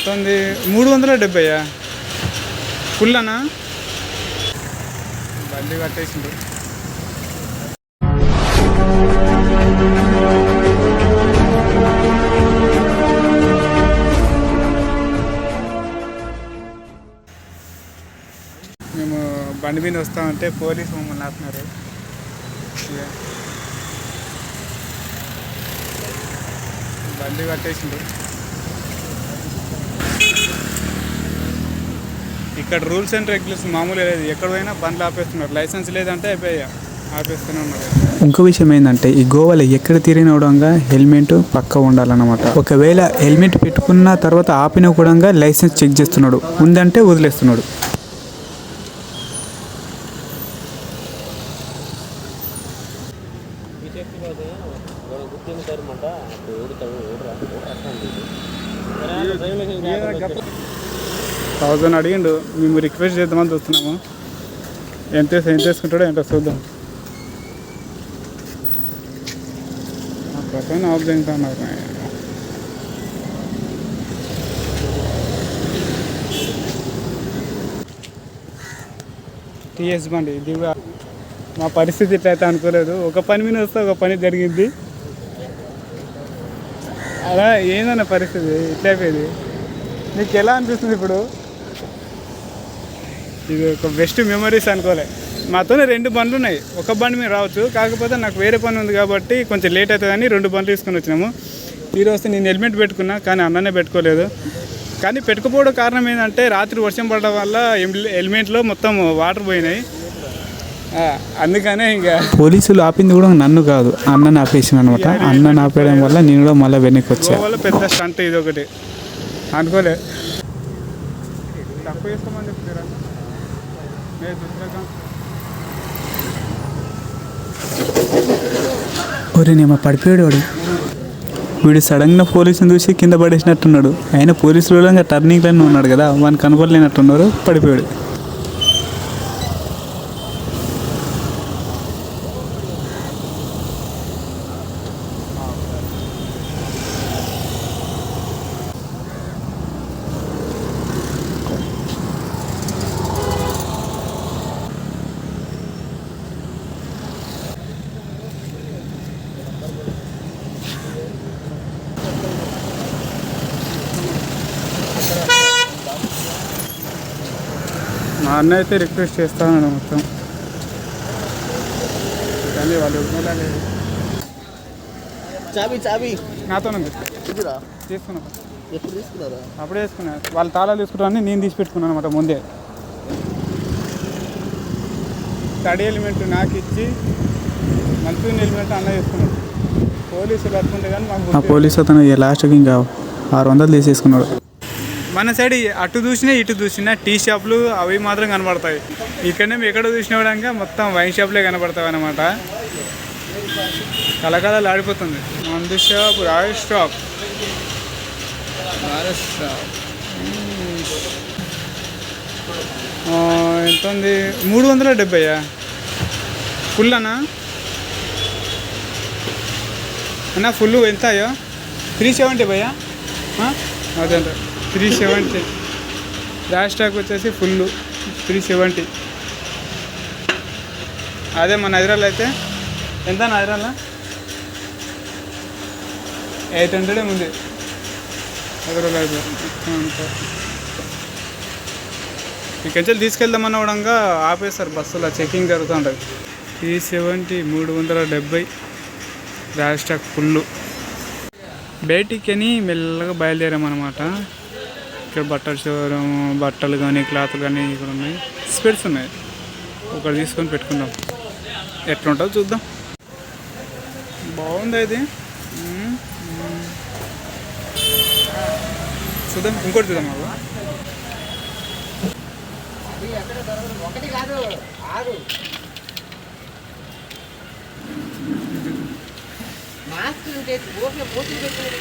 ఎంత ఉంది మూడు వందల డెబ్బైయా? ఫుల్ అనా బండి కట్టేసిండు. మేము బండి మీద వస్తామంటే పోలీసు మమ్మల్ని ఆపినారు బండి కట్టేసిండు. ఇక్కడ రూల్స్ అండ్ రెగ్యులేషన్ మామూలుగా లేదు. ఎక్కడ పోయినా బండ్లు ఆపేస్తున్నారు. లైసెన్స్ లేదంటే అయిపోయా. ఇంకో విషయం ఏంటంటే ఈ గోవాలో ఎక్కడ తిరిగినవడంగా హెల్మెట్ పక్క ఉండాలన్నమాట. ఒకవేళ హెల్మెట్ పెట్టుకున్న తర్వాత ఆపిన కూడా లైసెన్స్ చెక్ చేస్తున్నాడు. ఉందంటే వదిలేస్తున్నాడు. థౌజండ్ అడిగిండు. మేము రిక్వెస్ట్ చేద్దామని చూస్తున్నాము. ఎంత వేసి- ఎంత వేసుకుంటాడో ఏంటో చూద్దాం. ఆ ప్రకారం ఆఫ్ చేస్తా ఉన్నారు టీఎస్ బండి ఇది మా పరిస్థితి ఇట్లయితే అనుకోలేదు. ఒక పని మీద వస్తే ఒక పని జరిగింది. అలా ఏందన్న పరిస్థితి? ఇట్లయిపోయింది. నీకు ఎలా అనిపిస్తుంది ఇప్పుడు? ఇది ఒక బెస్ట్ మెమరీస్ అనుకోలే. మాతోనే రెండు బండ్లు ఉన్నాయి. ఒక బండి మీద రావచ్చు. కాకపోతే నాకు వేరే పని ఉంది కాబట్టి కొంచెం లేట్ అవుతుందని రెండు బండ్లు తీసుకొని వచ్చినాము. ఈరోజు నేను హెల్మెట్ పెట్టుకున్నా కానీ అన్ననే పెట్టుకోలేదు. కానీ పెట్టుకోపోవడం కారణం ఏంటంటే రాత్రి వర్షం పడడం వల్ల హెల్- హెల్మెట్లో మొత్తం వాటర్ పోయినాయి. అందుకనే ఇంకా పోలీసులు ఆపింది కూడా నన్ను కాదు అన్నని ఆపేసిన అనమాట. అన్నని ఆపేయడం వల్ల నేను కూడా మళ్ళీ వెనక్కి వచ్చా. గోవాలో పెద్ద స్టంట్ ఇది ఒకటి అనుకోలే. తక్కువ చేసుకోమని చెప్తారా ఒరే నేమ పడిపోయాడు వాడు. వీడు సడన్గా పోలీసుని చూసి కింద పడేసినట్టున్నాడు. ఆయన పోలీసులు కూడా టర్నింగ్ లైన్ ఉన్నాడు కదా వాని కనపడలేనట్టున్నారు పడిపోయాడు. అన్న అయితే రిక్వెస్ట్ చేస్తాను మొత్తం. కానీ వాళ్ళు చాబీ చాబీ. నాతో తీసుకున్నా. ఎప్పుడు తీసుకున్నారా? అప్పుడే తీసుకున్నా. వాళ్ళు తాళాలు తీసుకుంటారని నేను తీసి పెట్టుకున్నాను అనమాట ముందే. స్టడీ ఎలిమెంట్ నాకు ఇచ్చి మంచి ఎలిమెంట్ అన్న తీసుకున్నాడు. పోలీసులు పట్టుకుంటే కానీ మాకు పోలీసు అతను లాస్ట్కి ఇంకా ఆరు వందలు తీసేసుకున్నాడు. మన సైడ్ అటు చూసినా ఇటు చూసినా టీ షాపులు అవి మాత్రం కనబడతాయి. ఇక్కడనే ఎక్కడ చూసినా కూడా మొత్తం వైన్ షాప్లే కనబడతాయి అనమాట కలకలలు ఆడిపోతుంది. మందు shop royal shop. Royal shop. ఎంత ఉంది? మూడు వందల డెబ్బైయా ఫుల్ అన్నా? అన్న ఫుల్ ఎంత అయ్యో? త్రీ సెవెంటీ భయ్యా అదే అంట త్రీ సెవెంటీ. లాస్ట్ స్టాక్ వచ్చేసి ఫుల్ త్రీ సెవెంటీ. అదే మన హైదరాబాద్ అయితే. ఎంత హైదరాబాద్ ఎయిట్ హండ్రెడ్ ఉంది. హైదరాబాద్ ఇక్కడి తీసుకెళ్దామన్న కూడా ఆపేస్తారు బస్సులో చెకింగ్ జరుగుతుంటుంది. త్రీ సెవెంటీ మూడు వందల డెబ్బై ర్యాష్ స్టాక్ ఫుల్. బయటికి అని మెల్లగా బయలుదేరామన్నమాట. ఇక్కడ బట్టల షోరూమ్ బట్టలు కానీ క్లాత్ కానీ ఇక్కడ ఉన్నాయి. స్పెట్స్ ఉన్నాయి. ఒకటి తీసుకొని పెట్టుకుందాం. ఎట్లుంటుందో చూద్దాం. బాగుంది అది చూద్దాం. ఇంకోటి చూద్దాం మాకు మాస్క్ ఉంటే ఓకే పోటీ పెట్టుకుని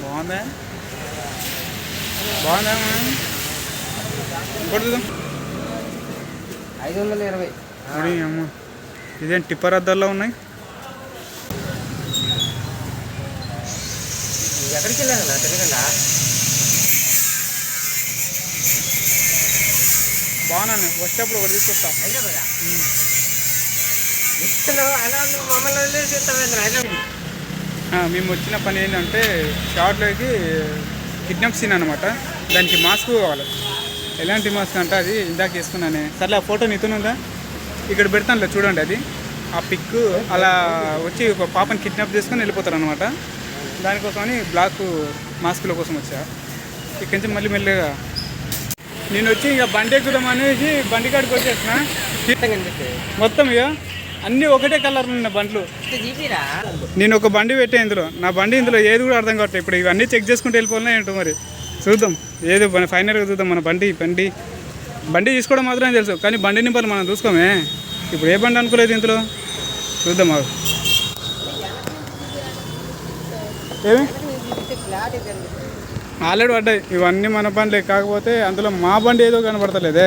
బాగుందా? బాగుందా ఇంకోటి ఐదు వందల ఇరవై. అమ్మ. ఇదేం టిప్పర్ అద్దాల్లో ఉన్నాయి? ఎక్కడికి వెళ్ళాను తిరగండా బాగున్నాను. వచ్చేప్పుడు ఒకటి తీసుకొస్తాను మేము వచ్చిన పని ఏంటంటే షార్ట్లోకి కిడ్నాప్ సీన్ అనమాట దానికి మాస్క్ కావాలి. ఎలాంటి మాస్క్ అంటే అది ఇందాక వేసుకున్నానే. సర్లే ఆ ఫోటో నీతోనుందా ఇక్కడ పెడతానులే చూడండి అది. ఆ పిక్ అలా వచ్చి ఒక పాపని కిడ్నాప్ చేసుకొని వెళ్ళిపోతారు అనమాట దానికోసమని బ్లాక్ మాస్కుల కోసం వచ్చా. ఇక్కడి నుంచి మళ్ళీ మెల్లగా. నేను వచ్చి ఇక బండి ఎక్కుదాం అనేసి బండి కాడికి వచ్చేసిన. మొత్తం ఇక అన్నీ ఒకటే కలర్లు ఉన్నాయి బండ్లు. నేను ఒక బండి పెట్టే ఇందులో. నా బండి ఇందులో ఏది కూడా అర్థం కావట్లేదు. ఇప్పుడు ఇవన్నీ చెక్ చేసుకుంటూ వెళ్ళిపోయినా ఏంటో మరి. చూద్దాం. ఏదో ఫైనల్గా చూద్దాం మన బండి బండి. బండి తీసుకోవడం మాత్రమే తెలుసు. కానీ బండి నింపాలి మనం చూసుకోమే. ఇప్పుడు ఏ బండి అనుకోలేదు ఇందులో? చూద్దాం అవి ఏమి? ఆల్రెడీ పడ్డాయి. ఇవన్నీ మన బండ్లే. కాకపోతే అందులో మా బండి ఏదో కనబడతలేదే.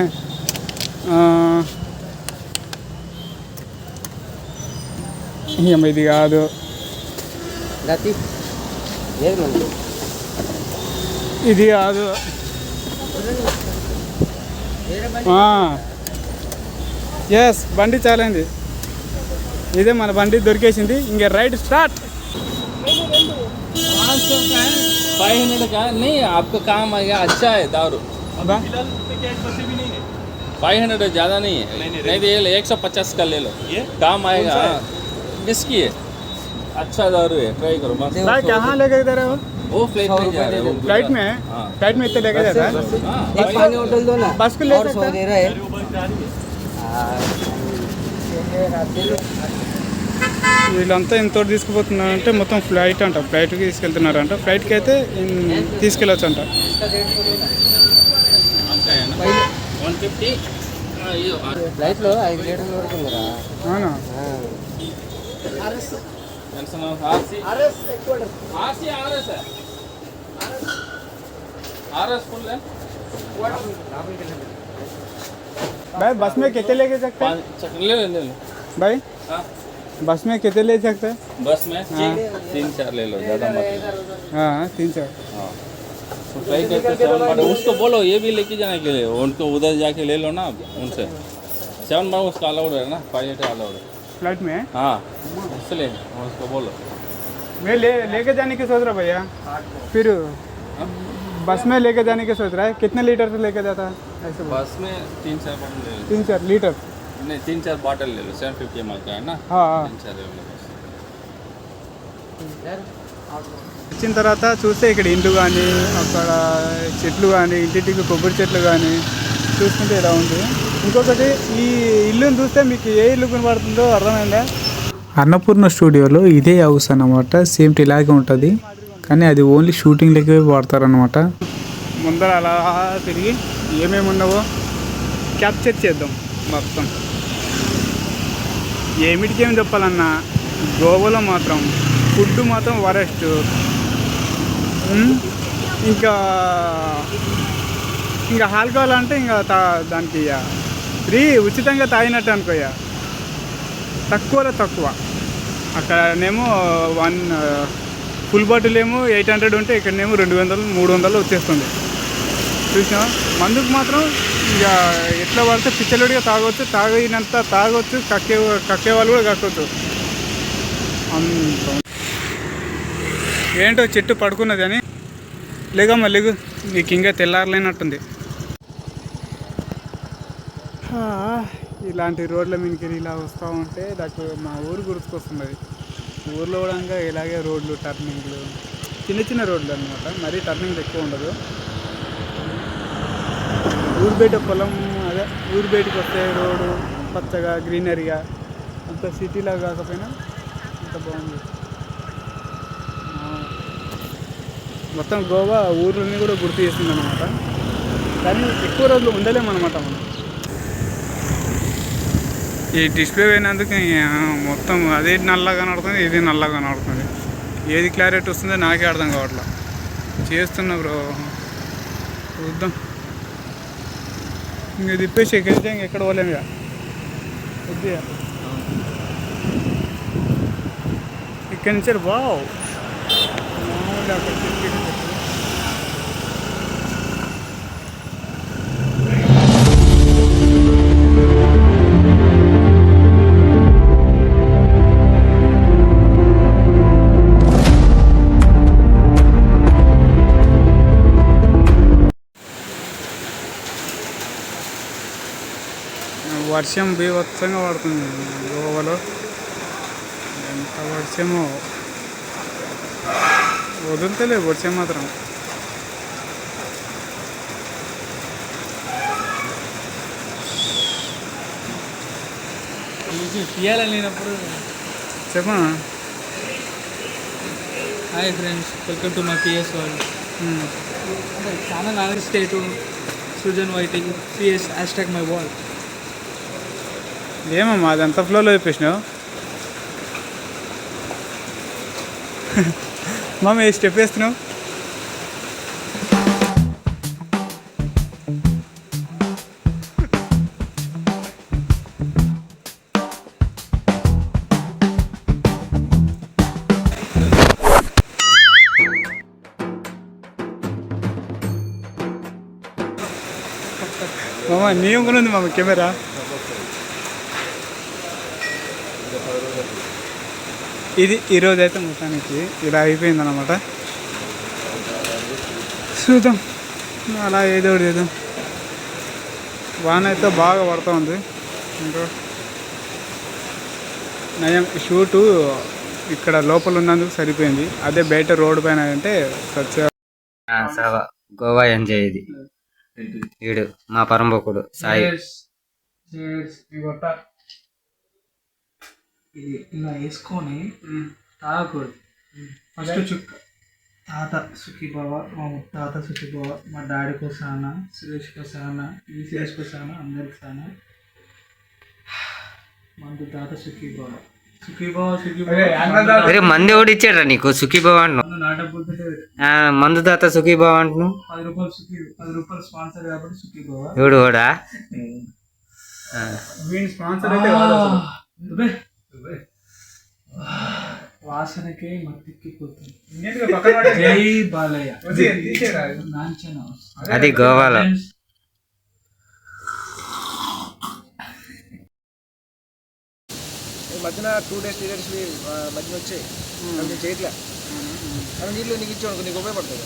ఆ, ఏం ఇది కాదు గతి ఏది మంది ఇది కాదు వేరే బండి ఎస్ బండి చాలండి ఇదే మన బండి దొరికేసింది ఇంకా రైడ్ స్టార్ట్ फाइव हंड्रेड का नहीं आपका काम आएगा अच्छा है दारू फाइव हंड्रेड ज़्यादा नहीं है नहीं तो ये एक सौ पचास का ले लो काम आएगा इसकी है अच्छा दारू है ट्राई करो मस्त भाई कहाँ लेके जा रहे हो वो फ्लाइट में जा रहे हो फ्लाइट में हाँ। फ्लाइट में इतने लेके जाता है हाँ, एक पानी होटल दो ना बस को ले और सकते सौ हैं? दे रहे हैं వీళ్ళంతా ఇంత తీసుకుపోతున్నారంటే మొత్తం ఫ్లైట్ అంట ఫ్లైట్కి తీసుకెళ్తున్నారంట ఫ్లైట్కి అయితే ఇన్- తీసుకెళ్ళొచ్చు అంట आपका है ना वन फिफ्टी ఫ్లైట్ లో ఐదు లీటర్ల వరకు ఉందిరా అవునా आर एस फुल है भाई बस में कितने लेके सकते हैं पाँच चक- ले लो ले लो भाई हाँ बस में कितने ले सकते हैं बस में तीन चार ले लो ज़्यादा मत लो। हाँ तीन चार हाँ तो ट्राई करके सेवन बार उसको बोलो ये भी लेके जाने के लिए उनको उधर जाके ले लो ना आप उनसे सेवन बार उसका अलाउड है ना पायलट अलाउड है फ्लाइट में हाँ इसलिए उसको बोलो मैं ले लेके जाने की सोच रहा भैया फिर बस में लेके जाने की सोच रहा है कितने लीटर से लेके जाता है ऐसे बोल। बस में तीन चार बॉटल ले लो तीन चार लीटर नहीं तीन चार बॉटल ले लो सेवन फिफ्टी एम का है ना हाँ हाँ तीन चार ले लो बस వచ్చిన తర్వాత చూస్తే ఇక్కడ ఇండ్లు కానీ అక్కడ చెట్లు కానీ ఇంటింటికి కొబ్బరి చెట్లు కానీ చూసుకుంటే ఇలా ఉంది ఇంకొకటి ఈ ఇల్లుని చూస్తే మీకు ఏ ఇల్లు కనబడుతుందో అర్థమైందా? అన్నపూర్ణ స్టూడియోలో ఇదే హౌస్ అన్నమాట సేమ్ ఇలాగే ఉంటుంది. కానీ అది ఓన్లీ షూటింగ్లకే వాడతారనమాట ముందర అలా తిరిగి ఏమేమి ఉన్నావో క్యాప్చర్ చేద్దాం మొత్తం. ఏమిటికి ఏమి చెప్పాలన్నా గోవాలో మాత్రం ఫుడ్ మాత్రం వరెస్ట్. ఇంకా ఇంకా ఆల్కహాల్ అంటే ఇంకా దానికి ఫ్రీ ఉచితంగా తాగినట్టు అనుకోయా తక్కువలో తక్కువ. అక్కడనేమో వన్ ఫుల్ బాటిల్ ఏమో ఎయిట్ హండ్రెడ్ ఉంటే ఇక్కడనేమో రెండు వందలు మూడు వందలు వచ్చేస్తుంది. చూసినా మందుకు మాత్రం ఇక ఎట్లా పడితే పిచ్చలుడిగా తాగొచ్చు తాగినంత తాగొచ్చు కక్కే కక్కే వాళ్ళు కూడా కక్కొచ్చు. అంత ఏంటో చెట్టు పడుకున్నది అని. లేగమ్మా లేగు. నీకు ఇంకా తెల్లారలేనట్టుంది. ఇలాంటి రోడ్ల మీదకి ఇలా వస్తూ ఉంటే నాకు మా ఊరు గుర్తుకొస్తున్నది. ఊర్లో కూడా ఇలాగే రోడ్లు టర్నింగ్లు చిన్న చిన్న రోడ్లు అనమాట మరీ టర్నింగ్ ఎక్కువ ఉండదు. ఊరు బయట పొలం అదే ఊరు బయటకు వస్తే రోడ్డు పచ్చగా గ్రీనరీగా అంత సిటీలా కాకపోయినా అంత బాగుంది. మొత్తం గోవా ఊర్లన్నీ కూడా గుర్తు చేస్తుంది అనమాట కానీ ఎక్కువ రోజులు ఉండలేము అనమాట మనం. ఈ డిస్ప్లే పోయినందుకు మొత్తం అదే నల్లగా కనబడుతుంది ఇది నల్లగా కనబడుతుంది. ఏది క్లారిటీ వస్తుందో నాకే అర్థం కావట్లా. చేస్తున్నా బ్రో చూద్దాం. ఇంక తిప్పేసి ఎక్కడితే ఇంక ఎక్కడ పోలేము ఇక. కొద్దిగా ఇక్కడి నుంచి బావు అక్కడ వర్షం బీభత్సంగా పడుతుంది. గోవాలో ఎంత వర్షమో. వదులుతలే వర్షం మాత్రం. తీయాలని లేనప్పుడు? చెప్పా hi friends welcome to my PS world. చాలా Nagari state Srujan waiting PS hashtag my wall ఏమమ్మా అది ఎంత ఫ్లోలో చెప్పేసినావు? మమ్మీ ఏ స్టెప్ వేస్తున్నావు? మామ నీ కూడా ఉంది మామ కెమెరా. ఇది ఈరోజు అయితే మొత్తానికి ఇలా అయిపోయింది అనమాట చూద్దాం. అలా ఏదో చేద్దాం. వాన అయితే బాగా పడుతూ ఉంది. ఇంకా. నయం షూటు ఇక్కడ లోపల ఉన్నందుకు సరిపోయింది. అదే బయట రోడ్డు పైన అంటే గోవా ఎంజాయ్ ఇది. వీడు మా పరంబకుడు సాయి. ఇది ఇలా వేసుకొని తాగకూడదు. ఫస్ట్ చుక్క తాత సుఖీబావ మా తాత సుఖీబావ మా డాడీ కోసానా సురేష్ కోసానా ఈ సురేష్ కోసానా అందరికి సానా. మందు తాత సుఖీబావ అరే మంది ఎవడు ఇచ్చాడ్రా నీకు? సుఖీభావ మందు దాత సుఖీభావ అంటున్నావు? పది రూపాయలు సుఖీ పది రూపాయలు స్పాన్సర్ కాబట్టి సుఖీబావ ఎవడు కూడా వీని స్పాన్సర్ అయితే. వాసనకే పడేసి జై బాలయ్య. నాంచన అది గోవాలో. ఈ మధ్యన టూ డేస్ త్రీ డేస్ మధ్యన వచ్చాయి. అవి నేను చేయట్లే. అవి నీళ్ళు నీకు ఇచ్చాను నీకు ఉపయోగపడుతుంది